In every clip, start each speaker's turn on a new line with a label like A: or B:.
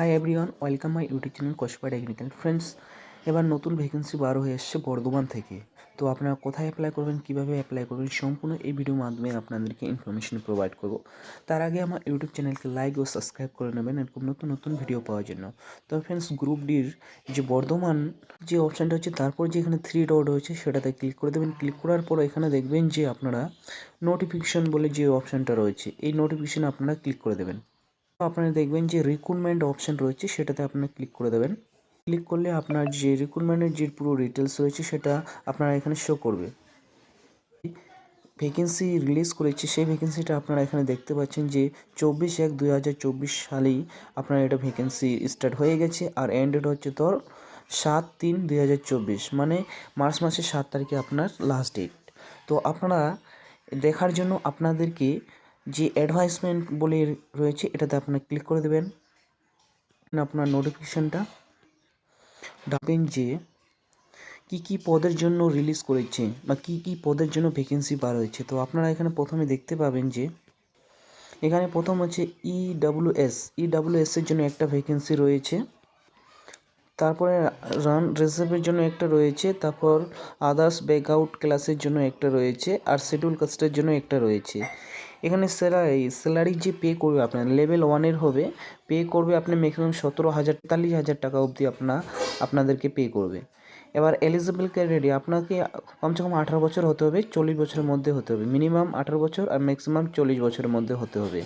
A: Hi everyone welcome my YouTube channel Kasba technical friends এবার নতুন vacancy বার হয়ে এসছে বর্ধমান থেকে। তো আপনারা কোথায় অ্যাপ্লাই করবেন, কীভাবে অ্যাপ্লাই করবেন, সম্পূর্ণ এই ভিডিওর মাধ্যমে আপনাদেরকে ইনফরমেশন প্রোভাইড করব। তার আগে আমার ইউটিউব চ্যানেলকে লাইক ও সাবস্ক্রাইব করে নেবেন এরকম নতুন নতুন ভিডিও পাওয়ার জন্য। তো ফ্রেন্ডস গ্রুপ ডির যে বর্ধমান যে অপশানটা হচ্ছে, তারপর যে এখানে থ্রি ডট হয়েছে, সেটাতে ক্লিক করে দেবেন। ক্লিক করার পর এখানে দেখবেন যে আপনারা নোটিফিকেশন বলে যে অপশানটা রয়েছে, এই নোটিফিকেশানে আপনারা ক্লিক করে দেবেন। আপনারা দেখবেন যে রিক্রুটমেন্ট অপশান রয়েছে, সেটাতে আপনারা ক্লিক করে দেবেন। ক্লিক করলে আপনার যে রিক্রুটমেন্টের যে পুরো ডিটেলস রয়েছে, সেটা আপনারা এখানে শো করবে। ভ্যাকেন্সি রিলিজ করেছে, সেই ভ্যাকেন্সিটা আপনারা এখানে দেখতে পাচ্ছেন যে চব্বিশ এক দুই হাজার চব্বিশ সালেই আপনার এটা ভ্যাকেন্সি স্টার্ট হয়ে গেছে, আর এন্ড ডেট হচ্ছে তোর সাত তিন দুই হাজার চব্বিশ মানে মার্চ মাসের সাত তারিখে আপনার লাস্ট ডেট তো আপনারা দেখার জন্য আপনাদেরকে যে অ্যাডভাইসমেন্ট বলে রয়েছে, এটাতে আপনারা ক্লিক করে দেবেন। আপনার নোটিফিকেশানটা ডাবেন যে কি কি পদের জন্য রিলিজ করেছে বা কি কি পদের জন্য ভ্যাকেন্সি বার হয়েছে। তো আপনারা এখানে প্রথমে দেখতে পাবেন যে এখানে প্রথম হচ্ছে E W S E W এসের জন্য একটা ভ্যাকেন্সি রয়েছে। তারপরে রান রিজার্ভের জন্য একটা রয়েছে। তারপর আদার্স ব্যাকআউট ক্লাসের জন্য একটা রয়েছে। আর শিডিউল কাস্টের জন্য একটা রয়েছে। এখানে স্যালারি স্যালারি যে পে করবে আপনার লেভেল ওয়ানের হবে পে করবে আপনি ম্যাক্সিমাম সতেরো হাজার, তেতাল্লিশ হাজার টাকা অবধি আপনার আপনাদেরকে পে করবে। এবার এলিজিবল ক্যান্ডিডেট আপনাকে কমসে কম আঠারো বছর হতে হবে, চল্লিশ বছরের মধ্যে হতে হবে মিনিমাম আঠারো বছর আর ম্যাক্সিমাম চল্লিশ বছরের মধ্যে হতে হবে।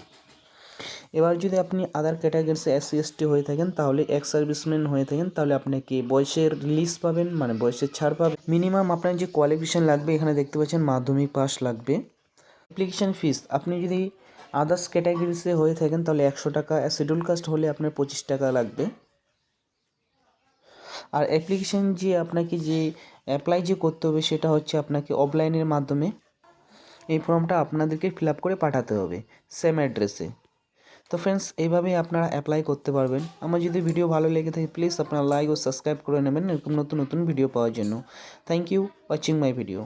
A: এবার যদি আপনি আদার ক্যাটাগরিসে এস সি এস টি হয়ে থাকেন, তাহলে এক্স সার্ভিসম্যান হয়ে থাকেন, তাহলে আপনাকে বয়সের রিলিজ পাবেন মানে বয়সের ছাড় পাবেন। মিনিমাম আপনার যে কোয়ালিফিকেশান লাগবে, এখানে দেখতে পাচ্ছেন মাধ্যমিক পাস লাগবে। অ্যাপ্লিকেশান ফিস আপনি যদি আদার্স ক্যাটাগরিসে হয়ে থাকেন, তাহলে একশো টাকা শিডিউল কাস্ট হলে আপনার পঁচিশ টাকা লাগবে। আর অ্যাপ্লিকেশান যে আপনাকে যে অ্যাপ্লাই যে করতে হবে, সেটা হচ্ছে আপনাকে অফলাইনের মাধ্যমে এই ফর্মটা আপনাদেরকে ফিল আপ করে পাঠাতে হবে সেম অ্যাড্রেসে তো ফ্রেন্ডস এইভাবেই আপনারা অ্যাপ্লাই করতে পারবেন। আমার যদি ভিডিও ভালো লেগে থাকে প্লিজ আপনারা লাইক ও সাবস্ক্রাইব করে নেবেন। এরকম নতুন নতুন ভিডিও পাওয়ার জন্য। Thank you watching my video